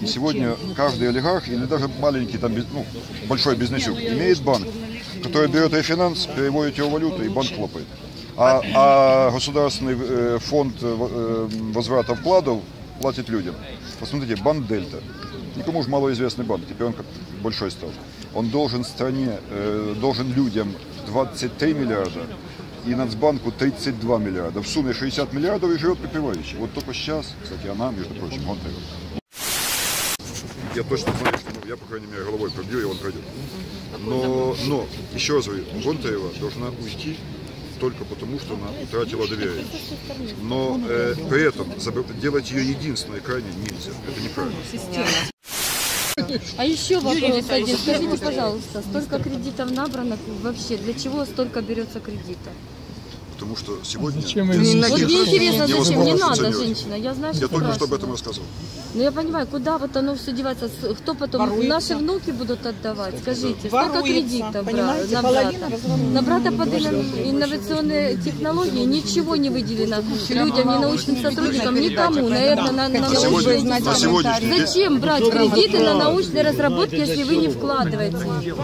И сегодня каждый олигарх или даже маленький, там, ну, большой бизнесюк имеет банк, который берет рефинанс, переводит его валюту и банк хлопает. А, а государственный э, фонд э, э, возврата вкладов платит людям. Посмотрите, банк Дельта. Никому же малоизвестный банк, теперь он как большой стал. Он должен стране, должен людям 23 миллиарда и Нацбанку 32 миллиарда. В сумме 60 миллиардов и живет припеваючи. Вот только сейчас, кстати, она, между прочим, Гонтарева. Я точно знаю, что ну, я, по крайней мере, головой пробью, и он пройдет. Но, но, еще раз говорю, Гонтарева должна уйти только потому, что она утратила доверие. Но э, при этом делать ее единственной крайне нельзя. Это неправильно. А еще вопрос один. Скажите, пожалуйста, столько кредитов набрано вообще? Для чего столько берется кредита? Потому что сегодня... Вот мне интересно, зачем? Не надо, женщина. Я знаю, Я что только что об этом рассказывал. Ну я понимаю, куда вот оно все девается? Кто потом? Наши внуки будут отдавать? Скажите, сколько Воруется, кредитов бра- понимаете, на брата? На брата под инно- инновационные технологии ничего не выделено людям, ни научным сотрудникам, никому. Наверное, на, на научные Зачем брать кредиты на научные разработки, если вы не вкладываете?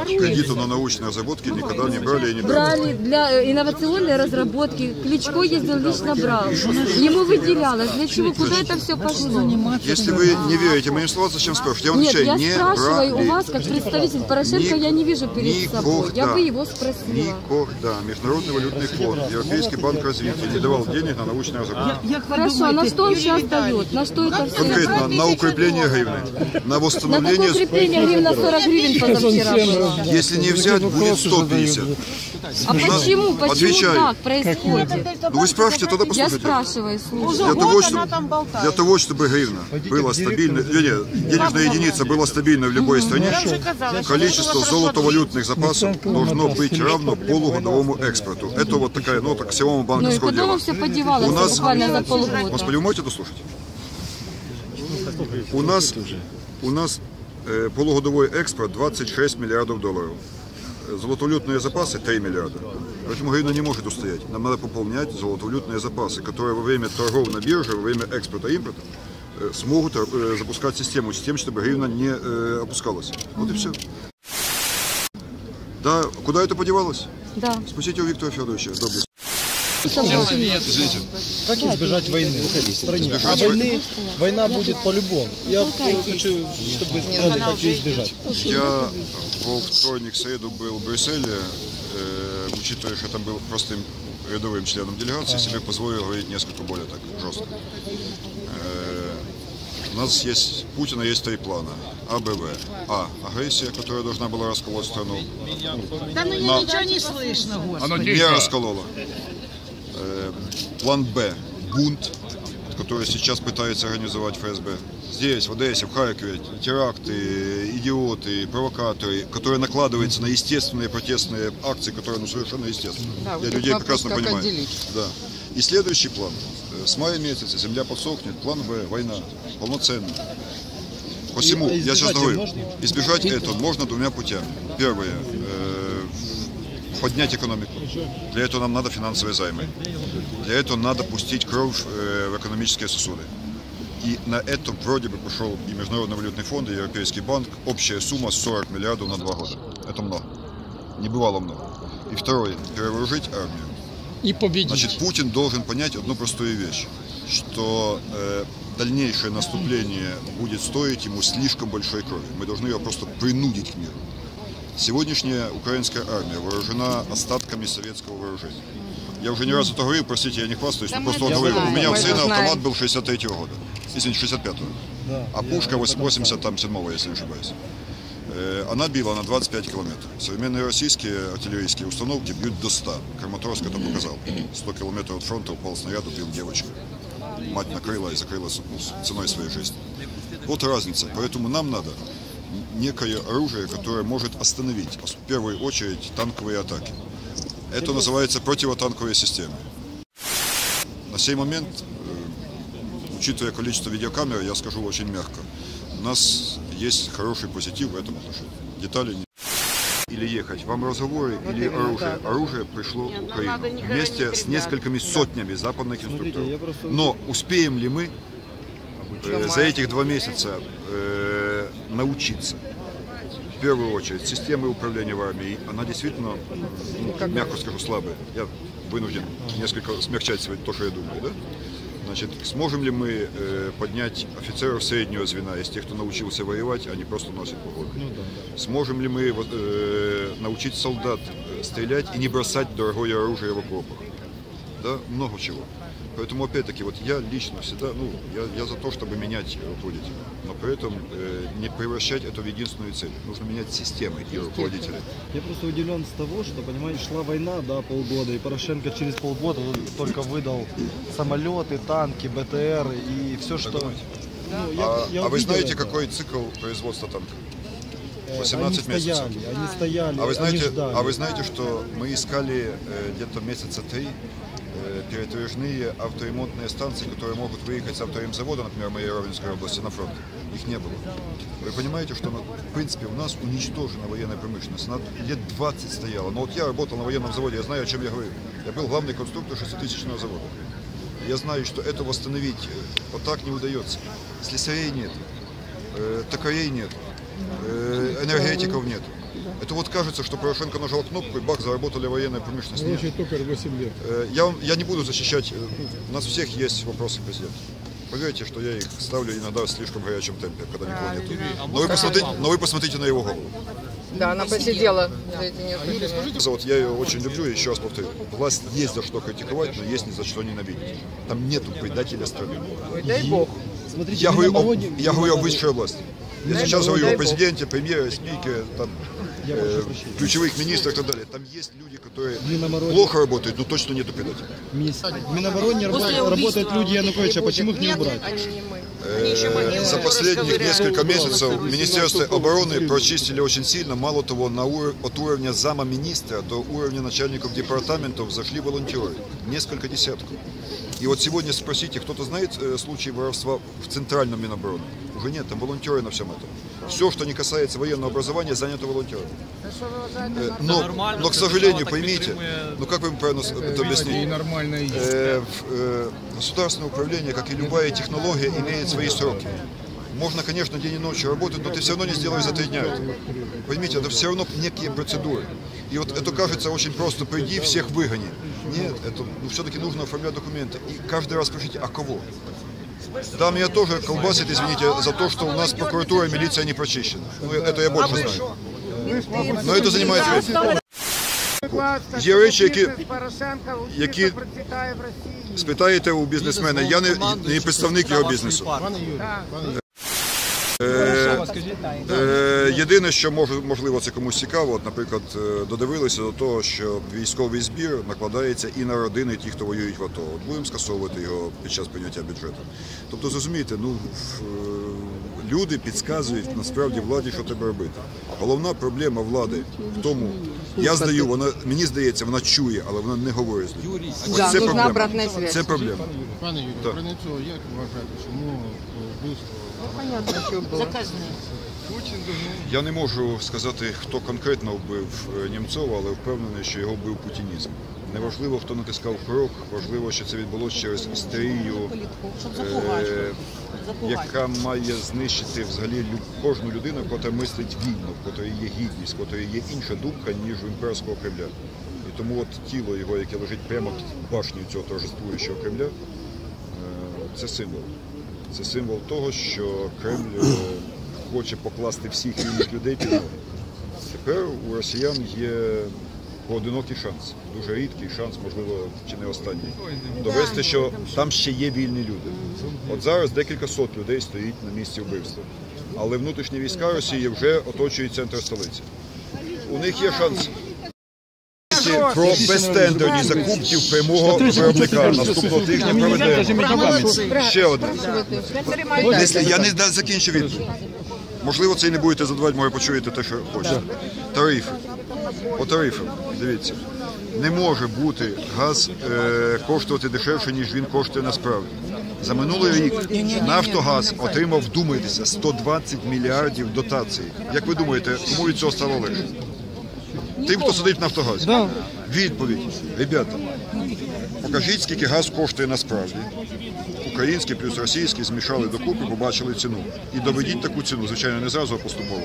кредиту на научные разработки никогда не брали и не брали. Брали для э, инновационной разработки. Кличко ездил лично брал. Ему выделялось. Для чего? Куда это все пошло? Если вы не верите моим словам, зачем спрашиваете? Я вам Нет, отвечаю, я не спрашиваю брали. у вас, как представитель Порошенко, я не вижу перед собой. Я бы его спросила. Никогда Международный валютный фонд, Европейский банк развития не давал денег на научные разработки. Хорошо, а на что он сейчас дает? На что это все? Конкретно на укрепление гривны, на На какое восстановление... укрепление гривна 40 гривен позавчера? Если не взять, будет 150. А почему? Почему Отвечаю. так происходит? Ну вы спрашиваете, тогда Я послушайте. спрашиваю, слушай. Для того, чтобы, для того, чтобы гривна была стабильной, вернее, денежная единица была стабильной в любой стране, количество золотовалютных запасов должно быть равно полугодовому экспорту. Это вот такая, ну, так аксиома Ну и банковского куда дела. все подевалось У нас- буквально за полгода? Господи, вы можете дослушать? У нас, у нас э, полугодовой экспорт 26 миллиардов долларов. Золотовалютные запасы 3 миллиарда. Поэтому гривна не может устоять. Нам надо пополнять золотовалютные запасы, которые во время торгов на бирже, во время экспорта и импорта э, смогут э, запускать систему с тем, чтобы гривна не э, опускалась. Вот и все. Да, куда это подевалось? Да. Спросите у Виктора Федоровича. Добрый. Извините. Как избежать войны в стране? А войны, война будет по-любому. Я хочу, чтобы сказали, как ее избежать. Я во вторник, среду был в Брюсселе, э, учитывая, что там был простым рядовым членом делегации, себе позволил говорить несколько более так жестко. Э, у нас есть, у Путина есть три плана. А, Б, В. А. Агрессия, которая должна была расколоть страну. Да ну На- ничего не слышно, господи. Не расколола. Э, план Б. Бунт, который сейчас пытается организовать ФСБ. Здесь, в Одессе, в Харькове, теракты, идиоты, провокаторы, которые накладываются на естественные протестные акции, которые ну, совершенно естественны. Я людей прекрасно понимаю. Да. И следующий план. Э, С мая месяца земля подсохнет. План В. Война. Полноценная. Посему, я сейчас говорю, избежать этого можно двумя путями. Первое. Поднять экономику. Для этого нам надо финансовые займы. Для этого надо пустить кровь э, в экономические сосуды. И на это вроде бы пошел и Международный валютный фонд, и Европейский банк. Общая сумма 40 миллиардов на два года. Это много. Не бывало много. И второе. Перевооружить армию. И победить. Значит, Путин должен понять одну простую вещь, что э, дальнейшее наступление будет стоить ему слишком большой крови. Мы должны ее просто принудить к миру. Сегодняшняя украинская армия вооружена остатками советского вооружения. Я уже не раз это говорил, простите, я не хвастаюсь, но просто говорю. У меня у сына автомат был 63-го года, извините, 65-го. А пушка 87-го, если не ошибаюсь. Э, Она била на 25 километров. Современные российские артиллерийские установки бьют до 100. Краматорск это показал. 100 километров от фронта упал снаряд, убил девочку. Мать накрыла и закрыла ценой своей жизни. Вот разница. Поэтому нам надо некое оружие, которое может остановить, в первую очередь, танковые атаки. Это называется противотанковые системы. На сей момент, э, учитывая количество видеокамер, я скажу очень мягко, у нас есть хороший позитив в этом отношении. Детали не... Или ехать. Вам разговоры или оружие. Оружие пришло в Украину вместе с несколькими сотнями западных инструкторов. Но успеем ли мы э, за этих два месяца э, научиться. В первую очередь, системы управления в армии, она действительно, ну, мягко скажу, слабая. Я вынужден несколько смягчать то, что я думаю. Да? Значит, сможем ли мы э, поднять офицеров среднего звена из тех, кто научился воевать, а не просто носит погоны? Сможем ли мы вот, э, научить солдат э, стрелять и не бросать дорогое оружие в окопах? Да, много чего. Поэтому, опять-таки, вот я лично всегда, ну, я, я за то, чтобы менять руководителя, но при этом э, не превращать это в единственную цель. Нужно менять системы и руководителей. Я просто удивлен с того, что, понимаете, шла война, да, полгода, и Порошенко через полгода только выдал самолеты, танки, БТР и все, что... Ну, я- А, я а вы знаете, это. какой цикл производства танка? Э, 18 они месяцев. стояли, они стояли, А вы они знаете, ждали. а вы знаете, что мы искали э, где-то месяца три э, передвижные авторемонтные станции, которые могут выехать с авторемзавода, например, моей Ровенской области на фронт. Их не было. Вы понимаете, что, ну, в принципе, у нас уничтожена военная промышленность. Она лет 20 стояла. Но вот я работал на военном заводе, я знаю, о чем я говорю. Я был главный конструктор 6-тысячного завода. Я знаю, что это восстановить э, вот так не удается. Слесарей нет, э, токарей нет, э, энергетиков нет. Это вот кажется, что Порошенко нажал кнопку и бах, заработали военная промышленность. Нет. токарь 8 лет. Э, Я, вам- я не буду защищать, э, у нас у всех есть вопросы к президенту. Поверьте, что я их ставлю иногда в слишком горячем темпе, когда никого нет. Но вы, посмотрите, но вы посмотрите на его голову. Да, она посидела за эти несколько дней. Вот я ее очень люблю, и еще раз повторю. Власть есть за что критиковать, но есть ни за что ненавидеть. Там нету предателя страны. Ой, дай бог. Смотрите, Я говорю, о, я говорю о высшей власти. Я сейчас говорю о президенте, премьере, спикере, там, э, ключевых министрах и так далее. Там есть люди, которые Минобороне- плохо работают, но точно нету предателей. В Минобороне рабо- работают люди Януковича, почему их не убрать? Э, За последних несколько месяцев в Министерстве обороны прочистили очень сильно. Мало того, на ур- от уровня зама министра до уровня начальников департаментов зашли волонтеры. Несколько десятков. И вот сегодня спросите, кто-то знает э, случаи воровства в Центральном Минобороне? Уже нет, там волонтеры на всем этом. Все, что не касается военного образования, занято волонтерами. Э, Но, но, к сожалению, поймите, ну как вам правильно это объяснить? Э, в- э, государственное управление, как и любая технология, имеет свои сроки. Можно, конечно, день и ночь работать, но ты все равно не сделаешь за три дня это. Поймите, это все равно некие процедуры. И вот это кажется очень просто, приди, всех выгони. Нет, это ну, все-таки нужно оформлять документы. И каждый раз скажите, а кого? Да, меня тоже колбасит, извините, за то, что у нас прокуратура и милиция не прочищены. Ну, это я больше знаю. Но это занимает время. Є речі, які, які спитаєте у бізнесмена. Я не, не представник його бізнесу. Е, е, єдине, що можливо це комусь цікаво, от, наприклад, е, додивилися до того, що військовий збір накладається і на родини тих, хто воюють в АТО. От будемо скасовувати його під час прийняття бюджету. Тобто, зрозумієте, ну е, люди підказують насправді владі, що треба робити. Головна проблема влади в тому, я здаю, вона мені здається, вона чує, але вона не говорить з людьми. Ось Да, це нужна проблема. обратная связь. Це проблема. Пане Юрію, Так. про цього як вважаєте, чому вбивство? Понятно, что было. Я не можу сказати, хто конкретно вбив е, Німцова, але впевнений, що його вбив путінізм. Неважливо, хто натискав крок, важливо, що це відбулося через істерію, е, яка має знищити взагалі кожну людину, яка мислить вільно, в котрої є гідність, в котрої є інша думка, ніж у імперського Кремля. І тому от тіло його, яке лежить прямо під башнею цього торжествуючого Кремля, е, це символ. Це символ того, що Кремль е, хоче покласти всіх вільних людей під ноги. Тепер у росіян є поодинокий шанс, дуже рідкий шанс, можливо, чи не останній, довести, що там ще є вільні люди. От зараз декілька сот людей стоїть на місці вбивства. Але внутрішні війська Росії вже оточують центр столиці. У них є шанс. Про безтендерні закупки в прямого виробника наступного тижня проведемо. Ще одне. Я не закінчу відповідь. Можливо, це і не будете задавати, може почуєте те, що хочете. Тарифи. По тарифам, дивіться. Не може бути газ е, коштувати дешевше, ніж він коштує насправді. За минулий рік Нафтогаз отримав, вдумайтеся, 120 мільярдів дотацій. Як ви думаєте, кому від цього стало легше? Тим, хто сидить в Нафтогазі. Відповідь. Ребята, покажіть, скільки газ коштує насправді. український плюс російський змішали докупи, побачили ціну. І доведіть таку ціну, звичайно, не зразу а поступово.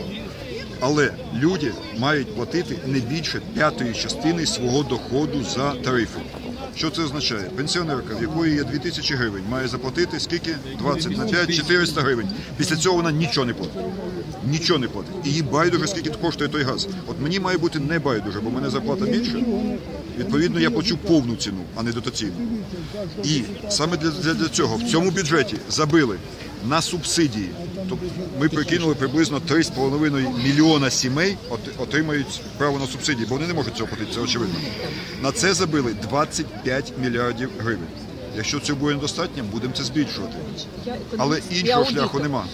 Але люди мають платити не більше п'ятої частини свого доходу за тарифи. Що це означає? Пенсіонерка, в якої є 2000 гривень, має заплатити скільки? 20 на 5 400 гривень. Після цього вона нічого не платить. Нічого не платить. Їй байдуже, скільки коштує той газ. От мені має бути не байдуже, бо мене зарплата більше. Відповідно, я плачу повну ціну, а не дотаційну. І саме для, для, для цього в цьому бюджеті забили на субсидії. Тобто ми прикинули приблизно 3,5 мільйона сімей отримають право на субсидії, бо вони не можуть цього платити, це очевидно. На це забили 25 мільярдів гривень. Якщо цього буде недостатньо, будемо це збільшувати. Але іншого шляху нема.